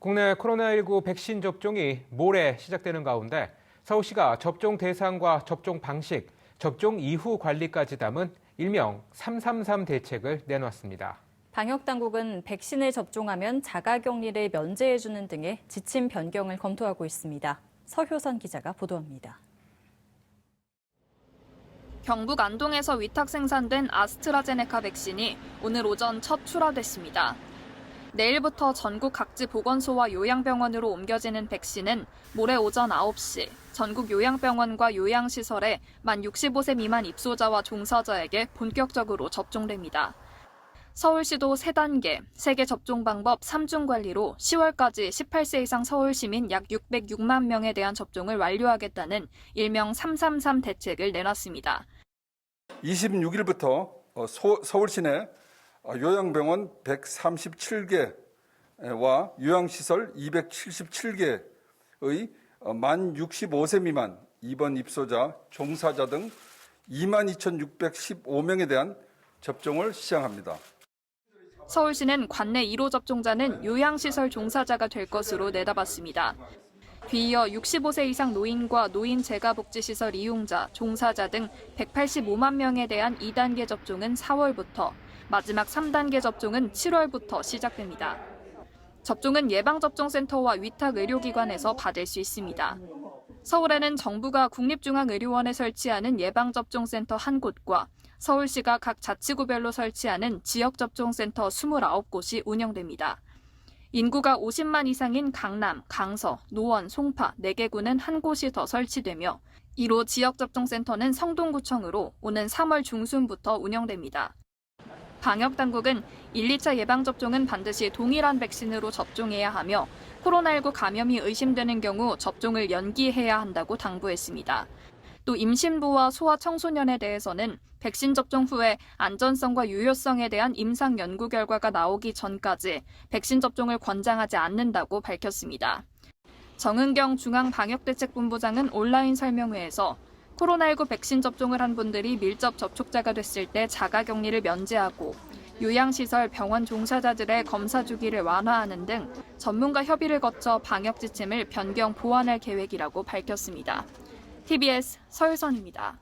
국내 코로나19 백신 접종이 모레 시작되는 가운데 서울시가 접종 대상과 접종 방식, 접종 이후 관리까지 담은 일명 333 대책을 내놓았습니다. 방역 당국은 백신을 접종하면 자가 격리를 면제해 주는 등의 지침 변경을 검토하고 있습니다. 서효선 기자가 보도합니다. 경북 안동에서 위탁 생산된 아스트라제네카 백신이 오늘 오전 첫 출하됐습니다. 내일부터 전국 각지 보건소와 요양병원으로 옮겨지는 백신은 모레 오전 9시 전국 요양병원과 요양시설에 만 65세 미만 입소자와 종사자에게 본격적으로 접종됩니다. 서울시도 3단계, 세계 접종 방법 3중 관리로 10월까지 18세 이상 서울 시민 약 606만 명에 대한 접종을 완료하겠다는 일명 333 대책을 내놨습니다. 26일부터 어, 서울 시내 어, 요양병원 137개와 요양시설 277개의 어, 만 65세 미만 입원 입소자, 종사자 등 22,615명에 대한 접종을 시행합니다. 서울시는 관내 1호 접종자는 요양시설 종사자가 될 것으로 내다봤습니다. 뒤이어 65세 이상 노인과 노인 재가복지시설 이용자, 종사자 등 185만 명에 대한 2단계 접종은 4월부터, 마지막 3단계 접종은 7월부터 시작됩니다. 접종은 예방접종센터와 위탁 의료기관에서 받을 수 있습니다. 서울에는 정부가 국립중앙의료원에 설치하는 예방접종센터 한 곳과 서울시가 각 자치구별로 설치하는 지역접종센터 29곳이 운영됩니다. 인구가 50만 이상인 강남, 강서, 노원, 송파, 4개 구는 한 곳이 더 설치되며 1호 지역접종센터는 성동구청으로 오는 3월 중순부터 운영됩니다. 방역 당국은 1, 2차 예방 접종은 반드시 동일한 백신으로 접종해야 하며 코로나19 감염이 의심되는 경우 접종을 연기해야 한다고 당부했습니다. 또 임신부와 소아 청소년에 대해서는 백신 접종 후에 안전성과 유효성에 대한 임상 연구 결과가 나오기 전까지 백신 접종을 권장하지 않는다고 밝혔습니다. 정은경 중앙방역대책본부장은 온라인 설명회에서 코로나19 백신 접종을 한 분들이 밀접 접촉자가 됐을 때 자가 격리를 면제하고 요양시설 병원 종사자들의 검사 주기를 완화하는 등 전문가 협의를 거쳐 방역 지침을 변경 보완할 계획이라고 밝혔습니다. TBS 서유선입니다.